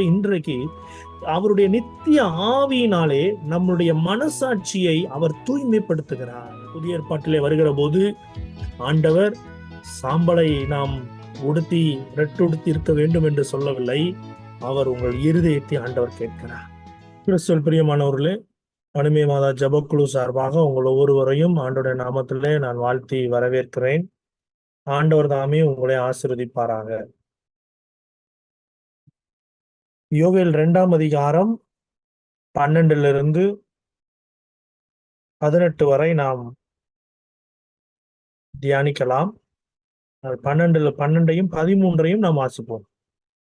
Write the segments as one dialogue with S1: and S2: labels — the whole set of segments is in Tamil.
S1: இன்றைக்கு அவருடைய நித்திய ஆவியினாலே நம்முடைய மனசாட்சியை அவர் தூய்மைப்படுத்துகிறார். புதிய ஏற்பாட்டிலே வருகிற போது ஆண்டவர் சாம்பலை நாம் உடுத்தி ரெட்டுடுத்தி இருக்க வேண்டும் என்று சொல்லவில்லை. அவர் உங்கள் இருதயத்தை ஆண்டவர் கேட்கிறார். கிறிஸ்துவல் பிரியமானவர்களே அனுமே மாதா ஜபக்குழு சார்பாக உங்கள் ஒவ்வொருவரையும் ஆண்டோட நாமத்திலே நான் வாழ்த்தி வரவேற்கிறேன். ஆண்டவர் தாமே உங்களை ஆசிர்வதிப்பாராக. யோகையில் இரண்டாம் அதிகாரம் பன்னெண்டிலிருந்து பதினெட்டு வரை நாம் தியானிக்கலாம். பன்னெண்டுல பன்னெண்டையும் பதிமூன்றையும் நாம் வாசிப்போம்.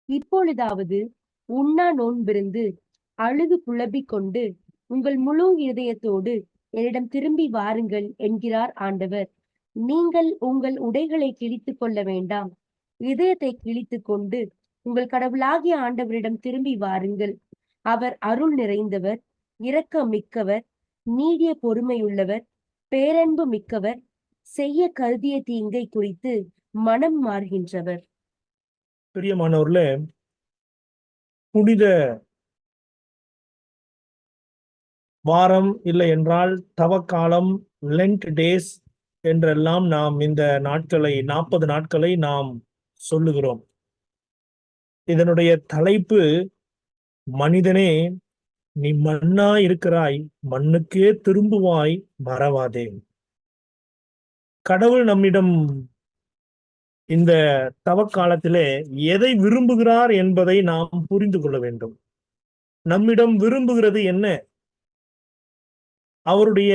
S2: இப்பொழுதாவது உண்ணா நோன்பிருந்து அழுது புலம்பிக் கொண்டு உங்கள் முழு இதயத்தோடு என்னிடம் திரும்பி வாருங்கள் என்கிறார் ஆண்டவர். நீங்கள் உங்கள் உடைகளை கிழித்துக் கொள்ள வேண்டாம். இதயத்தை கிழித்துக் கொண்டு உங்கள் கடவுளாகிய ஆண்டவரிடம் திரும்பி வாருங்கள். அவர் அருள் நிறைந்தவர் இரக்கம் மிக்கவர் நீடிய பொறுமையுள்ளவர் பேரன்பு மிக்கவர் செய்ய கருதிய தீங்கை குறித்து மனம் மாறுகின்றவர்.
S1: பிரியமானவர்களே புனித வாரம் இல்லை என்றால் தவக்காலம் லென்ட் டேஸ் என்றெல்லாம் நாம் இந்த நாட்களை நாற்பது நாட்களை நாம் சொல்லுகிறோம். இதனுடைய தலைப்பு மனிதனே நீ மண்ணா இருக்கிறாய் மண்ணுக்கே திரும்புவாய் மறவாதே. கடவுள் நம்மிடம் இந்த தவக்காலத்திலே எதை விரும்புகிறார் என்பதை நாம் புரிந்து கொள்ள வேண்டும். நம்மிடம் விரும்புகிறது என்ன? அவருடைய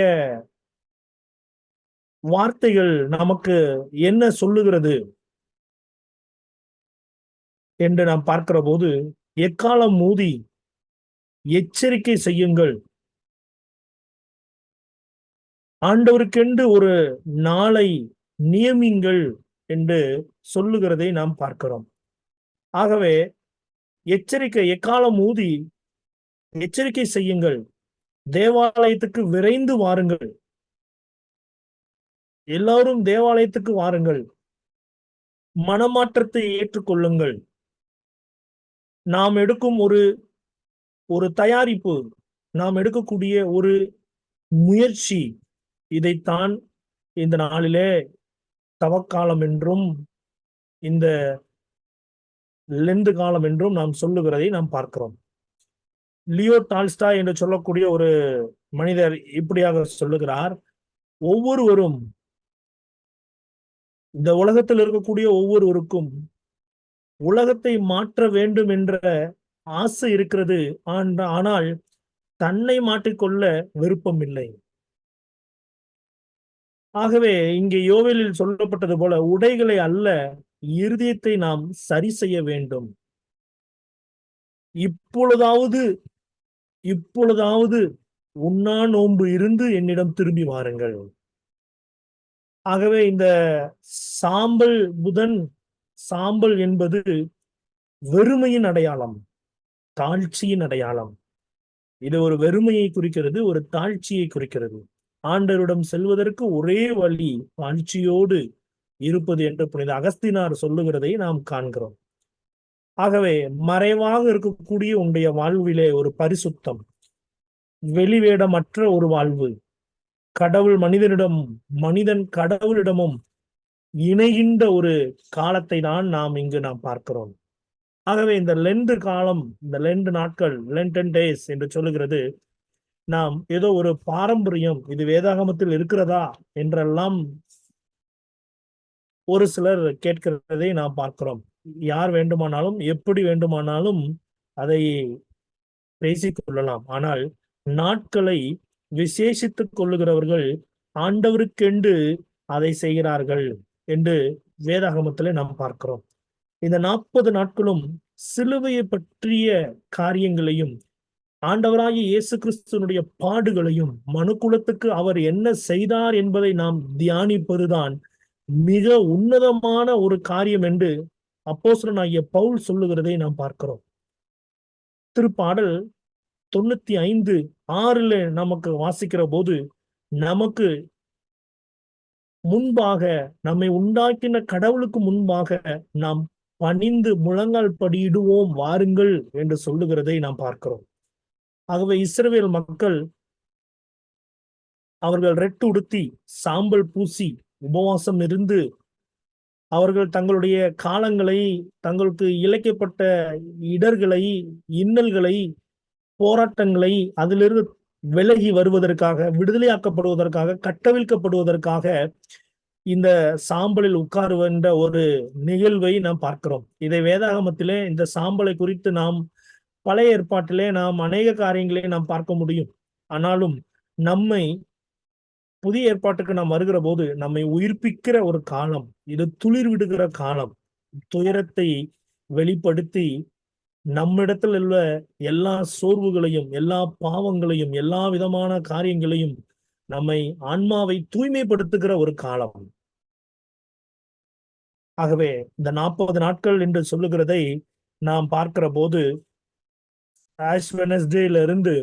S1: வார்த்தைகள் நமக்கு என்ன சொல்லுகிறது? என்று நாம் பார்க்கிற போது எக்காலம் மூதி எச்சரிக்கை செய்யுங்கள். ஆண்டவருக்கென்று ஒரு நாளை நியமிங்கள் என்று சொல்லுகிறதை நாம் பார்க்கிறோம். ஆகவே எச்சரிக்கை எக்காலம் ஊதி எச்சரிக்கை செய்யுங்கள். தேவாலயத்துக்கு விரைந்து வாருங்கள். எல்லாரும் தேவாலயத்துக்கு வாருங்கள். மனமாற்றத்தை ஏற்றுக்கொள்ளுங்கள். நாம் எடுக்கும் ஒரு ஒரு தயாரிப்பு நாம் எடுக்கக்கூடிய ஒரு முயற்சி இதைத்தான் இந்த நாளிலே தவக்காலம் என்றும் இந்த லெந்து காலம் என்றும் நாம் சொல்லுகிறதை நாம் பார்க்கிறோம். லியோ டால்ஸ்டா என்று சொல்லக்கூடிய ஒரு மனிதர் இப்படியாக சொல்லுகிறார் ஒவ்வொருவரும் இந்த உலகத்தில் இருக்கக்கூடிய ஒவ்வொருவருக்கும் உலகத்தை மாற்ற வேண்டும் என்ற ஆசை இருக்கிறது. ஆனால் தன்னை மாற்றிக்கொள்ள விருப்பம் இல்லை. ஆகவே இங்கே யோவேலில் சொல்லப்பட்டது போல உடைகளை அல்ல இருதயத்தை நாம் சரி செய்ய வேண்டும். இப்பொழுதாவது இப்பொழுதாவது உண்ணா நோன்பு இருந்து என்னிடம் திரும்பி வாருங்கள். ஆகவே இந்த சாம்பல் புதன் சாம்பல் என்பது வெறுமையின் அடையாளம் தாழ்ச்சியின் அடையாளம். இது ஒரு வெறுமையை குறிக்கிறது ஒரு தாழ்ச்சியை குறிக்கிறது. ஆண்டவரிடம் செல்வதற்கு ஒரே வழி தாழ்ச்சியோடு இருப்பது என்று புனித அகஸ்தினார் சொல்லுகிறதை நாம் காண்கிறோம். ஆகவே மறைவாக இருக்கக்கூடிய உன்னுடைய வாழ்விலே ஒரு பரிசுத்தம் வெளிவேடமற்ற ஒரு வாழ்வு. கடவுள் மனிதனிடம் மனிதன் கடவுளிடமும் இணைகின்ற ஒரு காலத்தை தான் நாம் இங்கு நாம் பார்க்கிறோம். ஆகவே இந்த லெண்டு காலம் இந்த லெண்டு நாட்கள் லென்டன் டேஸ் என்று சொல்லுகிறது நாம் ஏதோ ஒரு பாரம்பரியம் இது வேதாகமத்தில் இருக்கிறதா என்றெல்லாம் ஒரு சிலர் கேட்கிறதை நாம் பார்க்கிறோம். யார் வேண்டுமானாலும் எப்படி வேண்டுமானாலும் அதை பேசிக்கொள்ளலாம் ஆனால் நாட்களை விசேஷித்துக் கொள்ளுகிறவர்கள் ஆண்டவருக்கென்று அதை செய்கிறார்கள். என்று வேதாகமத்திலே நாம் பார்க்கிறோம். இந்த நாற்பது நாட்களும் சிலுவையை பற்றிய காரியங்களையும் ஆண்டவராகிய இயேசு கிறிஸ்துவனுடைய பாடுகளையும் மனுக்குலத்துக்கு அவர் என்ன செய்தார் என்பதை நாம் தியானிப்பதுதான் மிக உன்னதமான ஒரு காரியம் என்று அப்போசரனாகிய பவுல் சொல்லுகிறதை நாம் பார்க்கிறோம். திருப்பாடல் தொண்ணூத்தி ஐந்து ஆறுல நமக்கு வாசிக்கிற போது நமக்கு முன்பாக நம்மை உண்டாக்கின கடவுளுக்கு முன்பாக நாம் பணிந்து முழங்கால் படியிடுவோம் வாருங்கள் என்று சொல்லுகிறதை நாம் பார்க்கிறோம். ஆகவே இஸ்ரவேல் மக்கள் அவர்கள் ரெட்டு உடுத்தி சாம்பல் பூசி உபவாசம் இருந்து அவர்கள் தங்களுடைய காலங்களை தங்களுக்கு இழைக்கப்பட்ட இடர்களை இன்னல்களை போராட்டங்களை அதிலிருந்து விலகி வருவதற்காக விடுதலையாக்கப்படுவதற்காக கட்டவிழ்க்கப்படுவதற்காக இந்த சாம்பலில் உட்காருவென்ற ஒரு நிகழ்வை நாம் பார்க்கிறோம். இதை வேதாகமத்திலே இந்த சாம்பலை குறித்து நாம் பழைய ஏற்பாட்டிலே நாம் அநேக காரியங்களை நாம் பார்க்க முடியும். ஆனாலும் நம்மை புதிய ஏற்பாட்டுக்கு நாம் வருகிற போது நம்மை உயிர்ப்பிக்கிற ஒரு காலம் இது துளிர் விடுகிற காலம் துயரத்தை வெளிப்படுத்தி நம்மிடத்தில் உள்ள எல்லா சோர்வுகளையும் எல்லா பாவங்களையும் எல்லா விதமான காரியங்களையும் நம்மை ஆன்மாவை தூய்மைப்படுத்துகிற ஒரு காலம். ஆகவே இந்த நாற்பது நாட்கள் என்று சொல்லுகிறதை நாம் பார்க்கிற போது ஆஷ் வெனஸ்டேல இருந்து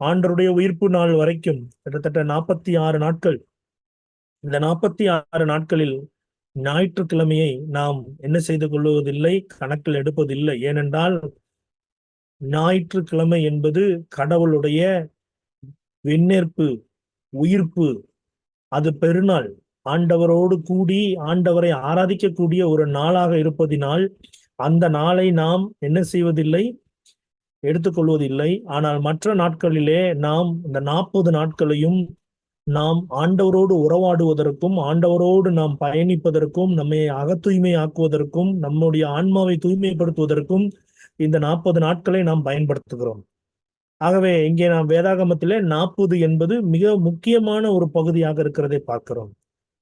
S1: ஆண்டருடைய உயிர்ப்பு நாள் வரைக்கும் கிட்டத்தட்ட நாற்பத்தி ஆறு நாட்கள். இந்த நாற்பத்தி ஆறு நாட்களில் ஞாயிற்றுக்கிழமையை நாம் என்ன செய்து கொள்வதில்லை கணக்கில் எடுப்பதில்லை. ஏனென்றால் ஞாயிற்றுக்கிழமை என்பது கடவுளுடைய விண்ணேற்பு உயிர்ப்பு. அது பெருநாள். ஆண்டவரோடு கூடி ஆண்டவரை ஆராதிக்கக்கூடிய ஒரு நாளாக இருப்பதினால் அந்த நாளை நாம் என்ன செய்வதில்லை எடுத்துக்கொள்வதில்லை. ஆனால் மற்ற நாட்களிலே நாம் இந்த நாற்பது நாட்களையும் நாம் ஆண்டவரோடு உறவாடுவதற்கும் ஆண்டவரோடு நாம் பயணிப்பதற்கும் நம்மை அகத்தூய்மை ஆக்குவதற்கும் நம்முடைய ஆன்மாவை தூய்மைப்படுத்துவதற்கும் இந்த நாற்பது நாட்களை நாம் பயன்படுத்துகிறோம். ஆகவே இங்கே நாம் வேதாகமத்திலே நாற்பது என்பது மிக முக்கியமான ஒரு பகுதியாக இருக்கிறதை பார்க்கிறோம்.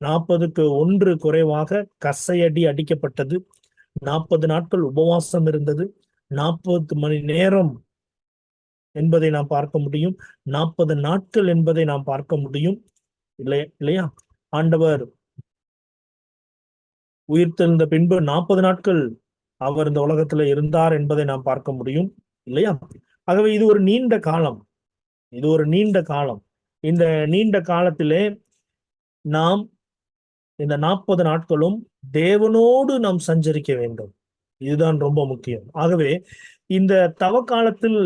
S1: நாற்பதுக்கு ஒன்று குறைவாக கசையடி அடிக்கப்பட்டது. நாற்பது நாட்கள் உபவாசம் இருந்தது. நாற்பது மணி நேரம் என்பதை நாம் பார்க்க முடியும். நாற்பது நாட்கள் என்பதை நாம் பார்க்க முடியும். இல்லை இல்லையா? ஆண்டவர் உயிர்த்தெழுந்த பின்பு நாற்பது நாட்கள் அவர் இந்த உலகத்துல இருந்தார் என்பதை நாம் பார்க்க முடியும். இல்லையா? ஆகவே இது ஒரு நீண்ட காலம். இது ஒரு நீண்ட காலம். இந்த நீண்ட காலத்திலே நாம் இந்த நாற்பது நாட்களும் தேவனோடு நாம் சஞ்சரிக்க வேண்டும். இதுதான் ரொம்ப முக்கியம். ஆகவே இந்த தவ காலத்தில்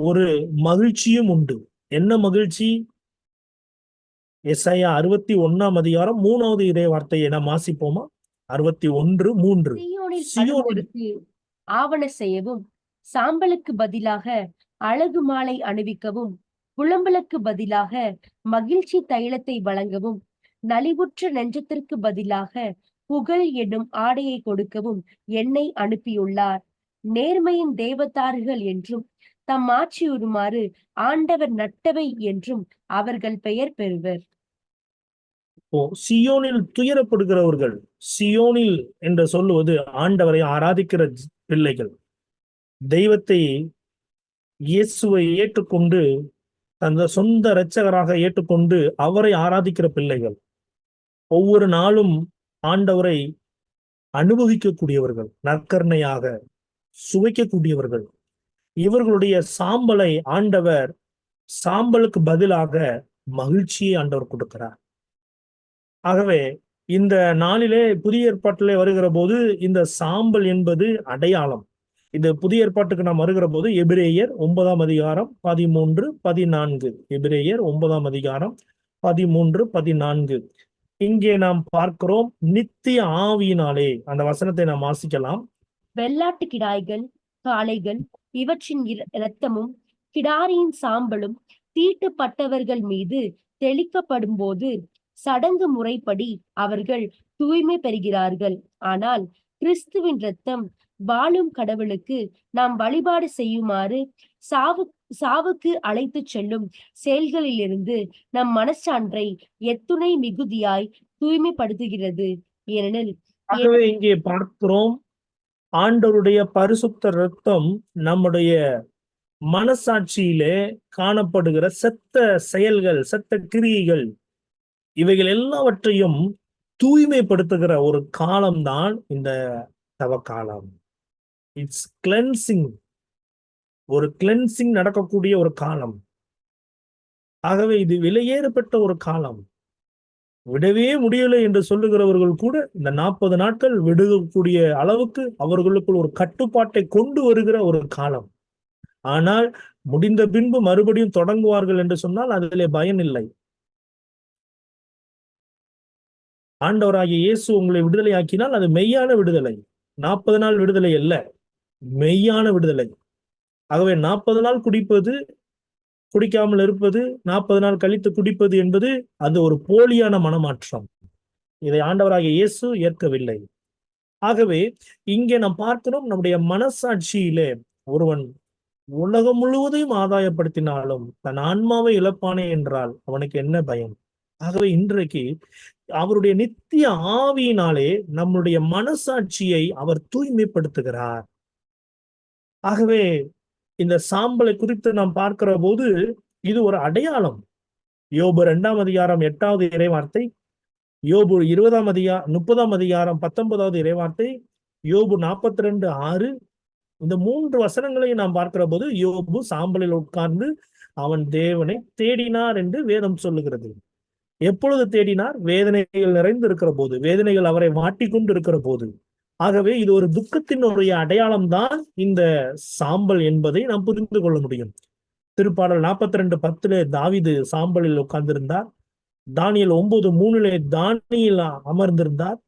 S1: ஒரு மகிழ்ச்சியும் உண்டு. என்ன மகிழ்ச்சி? எஸ்ஐயா அறுபத்தி ஒன்னாம் அதிகாரம் மூணாவது இதே வார்த்தையை நாம் வாசிப்போமா? அறுபத்தி ஒன்று மூன்று.
S2: ஆவண செய்யவும் சாம்பலுக்கு பதிலாக அழகு மாலை அணிவிக்கவும் புலம்பலுக்கு பதிலாக மகிழ்ச்சி தைலத்தை வழங்கவும் நலிவுற்ற நெஞ்சத்திற்கு பதிலாக புகழ் எனும் ஆடையை கொடுக்கவும் என்னை அனுப்பியுள்ளார். நேர்மையின் தேவதார்கள் என்றும் தம் ஆட்சியுறுமாறு ஆண்டவர் நட்டவை என்றும் அவர்கள் பெயர் பெறுவர்.
S1: சியோனில் துயரப்படுகிறவர்கள் சியோனில் என்று சொல்லுவது ஆண்டவரை ஆராதிக்கிற பிள்ளைகள். தெய்வத்தை இயேசுவை ஏற்றுக்கொண்டு தந்த சொந்த இரட்சகராக ஏற்றுக்கொண்டு அவரை ஆராதிக்கிற பிள்ளைகள். ஒவ்வொரு நாளும் ஆண்டவரை அனுபவிக்கக்கூடியவர்கள் நற்கருணையாக சுவைக்கக்கூடியவர்கள். இவர்களுடைய சாம்பலை ஆண்டவர் சாம்பலுக்கு பதிலாக மகிழ்ச்சியை ஆண்டவர் கொடுக்கிறார். ஆகவே இந்த நாளிலே புதிய ஏற்பாட்டிலே வருகிற போது இந்த சாம்பல் என்பது அடையாளம். இது புதிய ஏற்பாட்டுக்கு நாம் வருகிற போது எபிரேயர் ஒன்பதாம் அதிகாரம் பதிமூன்று பதினான்கு. எபிரேயர் ஒன்பதாம் அதிகாரம் பதிமூன்று பதினான்கு. இங்கே நாம் பார்க்கிறோம் நித்திய ஆவியினாலே. அந்த வசனத்தை நாம் வாசிக்கலாம்.
S2: வெள்ளாட்டு கிடாய்கள் காளைகள் இவற்றின் இரத்தமும் கிடாரியின் சாம்பலும் தீட்டுப்பட்டவர்கள் மீது தெளிக்கப்படும் போது சடங்கு முறைப்படி அவர்கள் தூய்மை பெறுகிறார்கள். ஆனால் கிறிஸ்துவின் இரத்தம் வாழும் கடவுளுக்கு நாம் வழிபாடு செய்யுமாறு சாவு சாவுக்கு அழைத்து செல்லும் செயல்களிலிருந்து நம் மனச்சான்றை எத்துணை மிகுதியாய் தூய்மைப்படுத்துகிறது. ஏனெனில்
S1: ஆகவே இங்கே பார்க்கிறோம் ஆண்டவருடைய பரிசுத்த ரத்தம் நம்முடைய மனசாட்சியிலே காணப்படுகிற செத்த செயல்கள் செத்த கிரியைகள் இவைகள் எல்லாவற்றையும் தூய்மைப்படுத்துகிற ஒரு காலம்தான் இந்த தவ காலம். இட்ஸ் கிளென்சிங் ஒரு கிளென்சிங் நடக்கக்கூடிய ஒரு காலம். ஆகவே இது விலையேறப்பட்ட ஒரு காலம். விடவே முடியலை என்று சொல்லுகிறவர்கள் கூட இந்த நாற்பது நாட்கள் விடுகக்கூடிய அளவுக்கு அவர்களுக்குள் ஒரு கட்டுப்பாட்டை கொண்டு வருகிற ஒரு காலம். ஆனால் முடிந்த பின்பு மறுபடியும் தொடங்குவார்கள் என்று சொன்னால் அதிலே பயன் இல்லை. ஆண்டவராகிய இயேசு உங்களை விடுதலை ஆக்கினால் அது மெய்யான விடுதலை. நாற்பது நாள் விடுதலை அல்ல மெய்யான விடுதலை. ஆகவே நாற்பது நாள் குடிப்பது குடிக்காமல் இருப்பது நாற்பது நாள் கழித்து குடிப்பது என்பது அது ஒரு போலியான மனமாற்றம். இதை ஆண்டவராக இயேசு ஏற்கவில்லை. ஆகவே இங்கே நாம் பார்க்கிறோம் நம்முடைய மனசாட்சியிலே ஒருவன் உலகம் முழுவதையும் ஆதாயப்படுத்தினாலும் தன் ஆன்மாவை இழப்பானே என்றால் அவனுக்கு என்ன பயம்? ஆகவே இன்றைக்கு அவருடைய நித்திய ஆவியினாலே நம்முடைய மனசாட்சியை அவர் தூய்மைப்படுத்துகிறார். ஆகவே இந்த சாம்பலை குறித்து நாம் பார்க்கிற போது இது ஒரு அடையாளம். யோபு இரண்டாம் அதிகாரம் எட்டாவது இறைவார்த்தை யோபு இருபதாம் அதிகா முப்பதாம் அதிகாரம் பத்தொன்பதாவது இறைவார்த்தை யோபு நாற்பத்தி ரெண்டு ஆறு. இந்த மூன்று வசனங்களையும் நாம் பார்க்கிற போது யோபு சாம்பலில் உட்கார்ந்து அவன் தேவனை தேடினார் என்று வேதம் சொல்லுகிறது. எப்பொழுது தேடினார்? வேதனைகள் நிறைந்து இருக்கிற போது வேதனைகள் அவரை மாட்டிக்கொண்டு இருக்கிற போது. ஆகவே இது ஒரு துக்கத்தினுடைய அடையாளம் தான் இந்த சாம்பல் என்பதை நாம் புரிந்து கொள்ள முடியும். திருப்பாடல் நாற்பத்தி ரெண்டு பத்துல தாவிது சாம்பலில் உட்கார்ந்திருந்தார். தானியல் ஒன்பது மூணுல தானியில் அமர்ந்திருந்தார்.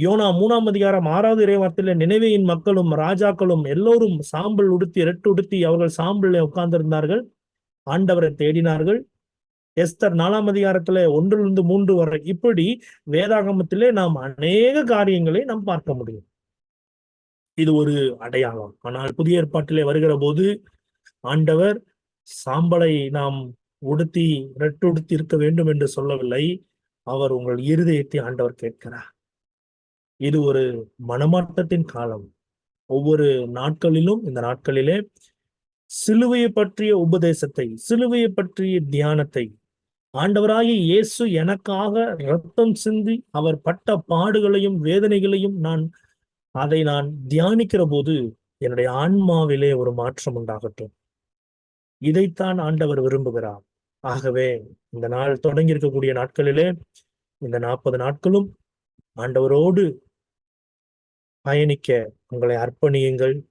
S1: யோனா மூணாம் அதிகாரம் ஆறாவது இறைவார்த்தையில நினைவையின் மக்களும் ராஜாக்களும் எல்லோரும் சாம்பல் உடுத்தி ரெட்டு உடுத்தி அவர்கள் சாம்பலில் உட்கார்ந்திருந்தார்கள். ஆண்டவரை தேடினார்கள். எஸ்தர் நாலாம் அதிகாரத்துல ஒன்றிலிருந்து மூன்று வரை இப்படி வேதாகமத்திலே நாம் அநேக காரியங்களை நாம் பார்க்க முடியும். இது ஒரு அடையாளம். ஆனால் புதிய ஏற்பாட்டிலே வருகிற போது ஆண்டவர் சாம்பலை நாம் உடுத்தி ரெட்டுடுத்தி இருக்க வேண்டும் என்று சொல்லவில்லை. அவர் உங்கள் இருதயத்தை ஆண்டவர் கேட்கிறார். இது ஒரு மனமாட்டத்தின் காலம். ஒவ்வொரு நாட்களிலும் இந்த நாட்களிலே சிலுவையை பற்றிய உபதேசத்தை சிலுவையை பற்றிய தியானத்தை ஆண்டவராகிய இயேசு எனக்காக ரத்தம் சிந்தி அவர் பட்ட பாடுகளையும் வேதனைகளையும் நான் அதை நான் தியானிக்கிற போது என்னுடைய ஆன்மாவிலே ஒரு மாற்றம் உண்டாகட்டும். இதைத்தான் ஆண்டவர் விரும்புகிறார். ஆகவே இந்த நாள் தொடங்கி இருக்கக்கூடிய நாட்களிலே இந்த நாற்பது நாட்களும் ஆண்டவரோடு பயணிக்க உங்களை அர்ப்பணியுங்கள்.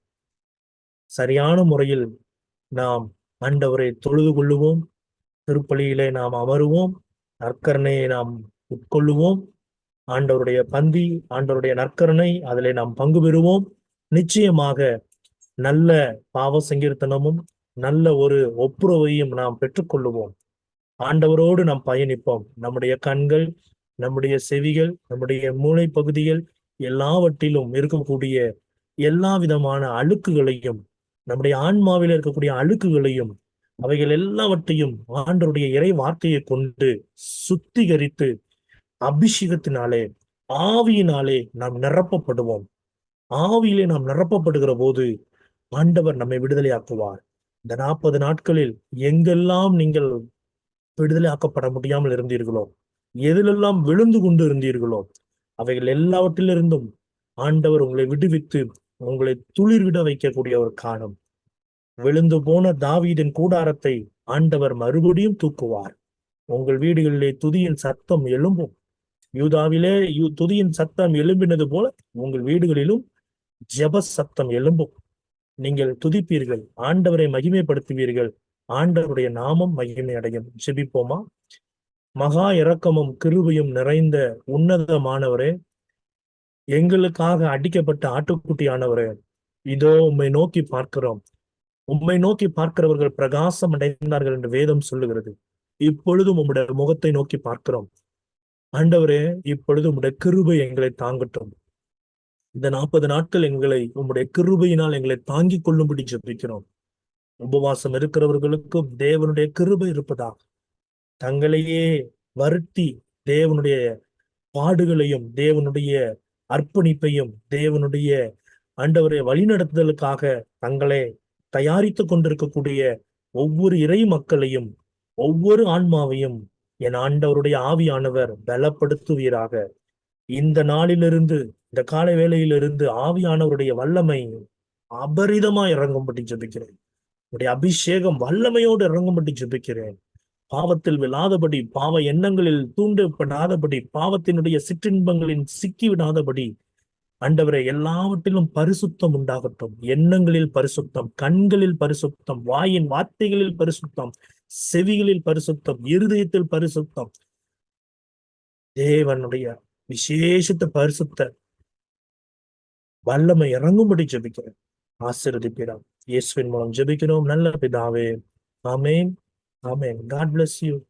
S1: சரியான முறையில் நாம் ஆண்டவரை தொழுது கொள்ளுவோம். திருப்பலியிலே நாம் அமருவோம். நற்கரணையை நாம் உட்கொள்ளுவோம். ஆண்டவருடைய பந்தி ஆண்டவருடைய நற்கருணை அதிலே நாம் பங்கு பெறுவோம். நிச்சயமாக நல்ல பாவ சங்கீர்த்தனமும் நல்ல ஒரு ஒப்புரவையும் நாம் பெற்றுக்கொள்ளுவோம். ஆண்டவரோடு நாம் பயணிப்போம். நம்முடைய கண்கள் நம்முடைய செவிகள் நம்முடைய மூளை பகுதிகள் எல்லாவற்றிலும் இருக்கக்கூடிய எல்லா விதமான அழுக்குகளையும் நம்முடைய ஆன்மாவில் இருக்கக்கூடிய அழுக்குகளையும் அவைகள் எல்லாவற்றையும் ஆண்டருடைய இறை வார்த்தையை கொண்டு சுத்திகரித்து அபிஷேகத்தினாலே ஆவியினாலே நாம் நிரப்பப்படுவோம். ஆவியிலே நாம் நிரப்பப்படுகிற போது ஆண்டவர் நம்மை விடுதலையாக்குவார். இந்த நாற்பது நாட்களில் எங்கெல்லாம் நீங்கள் விடுதலை ஆக்கப்பட முடியாமல் இருந்தீர்களோ எதிலெல்லாம் விழுந்து கொண்டு இருந்தீர்களோ அவைகள் எல்லாவற்றிலிருந்தும் ஆண்டவர் உங்களை விடுவித்து உங்களை துளிர்விட வைக்கக்கூடிய ஒரு காலம். விழுந்து போன தாவீதின் கூடாரத்தை ஆண்டவர் மறுபடியும் தூக்குவார். உங்கள் வீடுகளிலே துதியின் சத்தம் எழும்பும். யூதாவிலே யூ- துதியின் சத்தம் எழும்பினது போல உங்கள் வீடுகளிலும் ஜெப சத்தம் எழும்பும். நீங்கள் துதிப்பீர்கள் ஆண்டவரை மகிமைப்படுத்துவீர்கள் ஆண்டவருடைய நாமம் மகிமை அடையும். ஜெபிப்போமா? மகா இரக்கமும் கிருபையும் நிறைந்த உன்னதமானவரே எங்களுக்காக அடிக்கப்பட்ட ஆட்டுக்குட்டியானவரே இதோ உம்மை நோக்கி பார்க்கிறோம். உம்மை நோக்கி பார்க்கிறவர்கள் பிரகாசம் அடைந்தார்கள் என்று வேதம் சொல்லுகிறது. இப்பொழுதும் உம்முடைய முகத்தை நோக்கி பார்க்கிறோம். ஆண்டவரே இப்பொழுது உம்முடைய கிருபை எங்களை தாங்கட்டும். இந்த நாற்பது நாட்கள் எங்களை உம்முடைய கிருபையினால் எங்களை தாங்கிக் கொள்ளும்படி ஜபிக்கிறோம். உபவாசம் இருக்கிறவர்களுக்கும் தேவனுடைய கிருபை இருப்பதாக. தங்களையே வருத்தி தேவனுடைய பாடுகளையும் தேவனுடைய அர்ப்பணிப்பையும் தேவனுடைய ஆண்டவரை வழிநடத்துதலுக்காக தங்களை தயாரித்துக் கொண்டிருக்கக்கூடிய ஒவ்வொரு இறை மக்களையும் ஒவ்வொரு ஆன்மாவையும் என் ஆண்டவருடைய ஆவியானவர் பலப்படுத்துவீராக. இந்த நாளிலிருந்து இந்த காலை வேளையிலிருந்து ஆவியானவருடைய வல்லமை அபரிதமா இறங்கும்படி ஜபிக்கிறேன். உடைய அபிஷேகம் வல்லமையோடு இறங்கும்படி ஜபிக்கிறேன். பாவத்தில் விழாதபடி பாவ எண்ணங்களில் தூண்டப்படாதபடி பாவத்தினுடைய சிற்றின்பங்களில் சிக்கிவிடாதபடி ஆண்டவரை எல்லாவற்றிலும் பரிசுத்தம் உண்டாகட்டும். எண்ணங்களில் பரிசுத்தம் கண்களில் பரிசுத்தம் வாயின் வார்த்தைகளில் பரிசுத்தம் செவிகளில் பரிசுத்தம் இருதயத்தில் பரிசுத்தம். தேவனுடைய விசேஷித்த பரிசுத்த வல்லமை இறங்கும்படி ஜெபிக்கிறேன் ஆசீர்வதிக்கிறோம் இயேசுவின் மூலம் ஜபிக்கிறோம். நல்ல பிதாவே. ஆமேன். ஆமேன். God bless you